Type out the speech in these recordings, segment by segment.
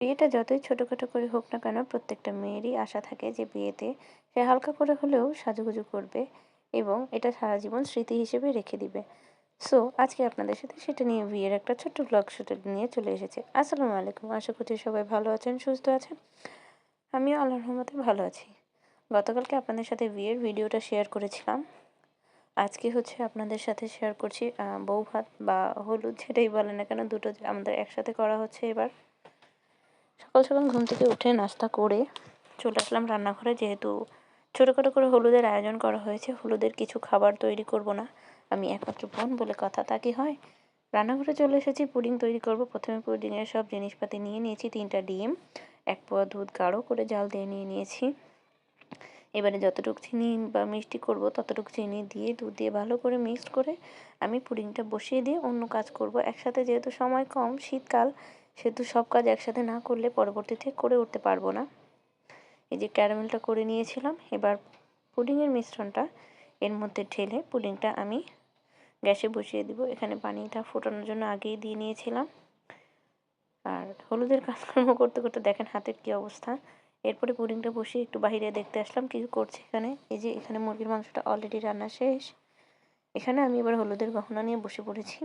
বিয়েটা যতই ছোটোখাটো করে হোক না কেন, প্রত্যেকটা মেয়েরই আশা থাকে যে বিয়েতে সে হালকা করে হলেও সাজুগুজু করবে এবং এটা সারা জীবন স্মৃতি হিসেবে রেখে দিবে। সো আজকে আপনাদের সাথে সেটা নিয়ে বিয়ের একটা ছোট্ট ব্লগ শুট নিয়ে চলে এসেছে। আসসালামু আলাইকুম। আশা করছি সবাই ভালো আছেন, সুস্থ আছেন। আমিও আল্লাহর রহমতে ভালো আছি। গতকালকে আপনাদের সাথে বিয়ের ভিডিওটা শেয়ার করেছিলাম। আজকে হচ্ছে আপনাদের সাথে শেয়ার করছি বউ ভাত বা হলুদ, যেটাই বলে না কেন, দুটো আমাদের একসাথে করা হচ্ছে এবার। সকাল সকাল ঘুম থেকে উঠে নাস্তা করে চলে আসলাম রান্নাঘরে। যেহেতু ছোটোখাটো করে হলুদের আয়োজন করা হয়েছে, হলুদের কিছু খাবার তৈরি করব না। আমি একমাত্র বোন বলে কথা, তা কি হয়? রান্নাঘরে চলে এসেছি, পুডিং তৈরি করব। প্রথমে পুডিংয়ের সব জিনিসপাতি নিয়ে নিয়েছি, তিনটা ডিম, এক পোয়া দুধ গাঢ় করে জাল দিয়ে নিয়ে নিয়েছি। এবারে যতটুকু চিনি বা মিষ্টি করব, ততটুকু চিনি দিয়ে, দুধ দিয়ে ভালো করে মিক্সড করে আমি পুডিংটা বসিয়ে দিয়ে অন্য কাজ করব। একসাথে যেহেতু সময় কম, শীতকাল সেহেতু সব কাজ একসাথে না করলে পরবর্তীতে করে উঠতে পারব না। এই যে ক্যারামেলটা করে নিয়েছিলাম, এবার পুডিংয়ের মিশ্রণটা এর মধ্যে ঢেলে পুডিংটা আমি গ্যাসে বসিয়ে দিব। এখানে পানিটা ফোটানোর জন্য আগেই দিয়ে নিয়েছিলাম। আর হলুদের কাজকর্ম করতে করতে দেখেন হাতের কী অবস্থা। এরপরে পুডিংটা বসিয়ে একটু বাহিরে দেখতে আসলাম কিছু করছে এখানে। এই যে এখানে মুরগির মাংসটা অলরেডি রান্না শেষ। এখানে আমি এবার হলুদের গহনা নিয়ে বসে পড়েছি।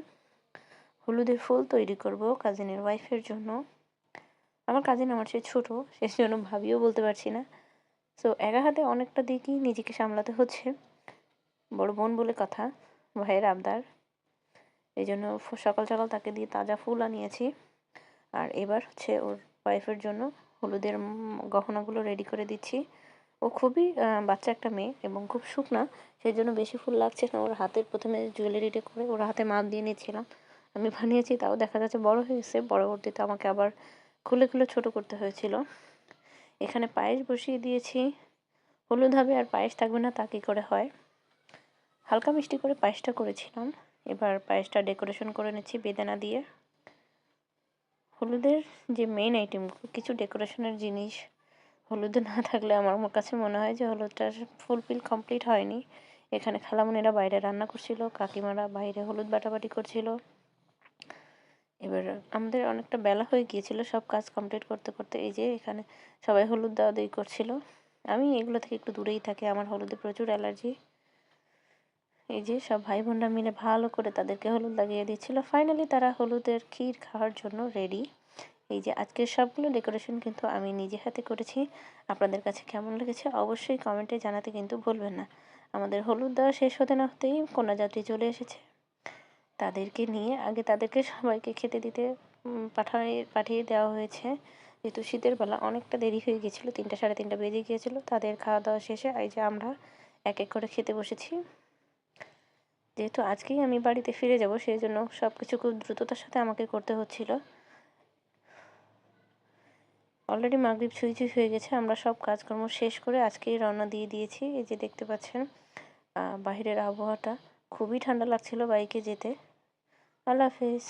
হলুদের ফুল তৈরি করব কাজিনের ওয়াইফের জন্য। আমার কাজিন আমার চেয়ে ছোটো সেই জন্য ভাবিও বলতে পারছি না। সো একা হাতে অনেকটা দিকই নিজেকে সামলাতে হচ্ছে। বড় বোন বলে কথা, ভাইয়ের আবদার। এই জন্য সকাল সকাল তাকে দিয়ে তাজা ফুল আনিয়েছি। আর এবার হচ্ছে ওর ওয়াইফের জন্য হলুদের গহনাগুলো রেডি করে দিচ্ছি। ও খুবই বাচ্চা একটা মেয়ে এবং খুব শুকনা সেই জন্য বেশি ফুল লাগছে না। ওর হাতের প্রথমে জুয়েলারিটা করে ওর হাতে মাপ দিয়ে নিচ্ছিলাম। আমি বানিয়েছি, তাও দেখা যাচ্ছে বড় হয়ে গেছে। পরবর্তীতে আমাকে আবার খুলে খুলে ছোট করতে হয়েছিল। এখানে পায়েস বসিয়ে দিয়েছি। হলুদ হবে আর পায়েস থাকবে না, তা কী করে হয়? হালকা মিষ্টি করে পায়েসটা করেছিলাম। এবার পায়েসটা ডেকোরেশন করে নিচ্ছি বেদানা দিয়ে। হলুদের যে মেইন আইটেম কিছু ডেকোরেশনের জিনিস, হলুদে না থাকলে আমার কাছে মনে হয় যে হলুদটা ফুলফিল কমপ্লিট হয়নি। এখানে খালামুনিরা বাইরে রান্না করছিল, কাকিমারা বাইরে হলুদ বাটাবাটি করছিল। এবার আমাদের অনেকটা বেলা হয়ে গিয়েছিল, সব কাজ কমপ্লিট করতে করতে এই যে এখানে সবাই হলুদ দেওয়া দেওয়ি করছিল। আমি এগুলো থেকে একটু দূরেই থাকি, আমার হলুদে প্রচুর অ্যালার্জি। এই যে সব ভাই বোনরা মিলে ভালো করে তাদেরকে হলুদ লাগিয়ে দিচ্ছিল। ফাইনালি তারা হলুদের ক্ষীর খাওয়ার জন্য রেডি এই যে আজকের সবগুলো ডেকোরেশন কিন্তু আমি নিজে হাতে করেছি। আপনাদের কাছে কেমন লেগেছে অবশ্যই কমেন্টে জানাতে কিন্তু ভুলবেন না। আমাদের হলুদ দেওয়া শেষ হতে না হতেই কন্যাযাত্রী চলে এসেছে। তাদেরকে নিয়ে আগে তাদেরকে সবাইকে খেতে দিতে পাঠায়, পাঠিয়ে দেওয়া হয়েছে। যেহেতু শীতের বেলা অনেকটা দেরি হয়ে গিয়েছিল, তিনটা সাড়ে তিনটা বেজে গিয়েছিল, তাদের খাওয়া দাওয়া শেষে এই যে আমরা এক এক করে খেতে বসেছি। যেহেতু আজকেই আমি বাড়িতে ফিরে যাব, সেই জন্য সব কিছু খুব দ্রুততার সাথে আমাকে করতে হচ্ছিল। অলরেডি মাগরীব ছুঁই ছুঁই হয়ে গেছে, আমরা সব কাজকর্ম শেষ করে আজকেই রওনা দিয়ে দিয়েছি। এই যে দেখতে পাচ্ছেন বাহিরের আবহাওয়াটা খুবই ঠান্ডা লাগছিল বাইকে যেতে। আল্লাহ হাফিজ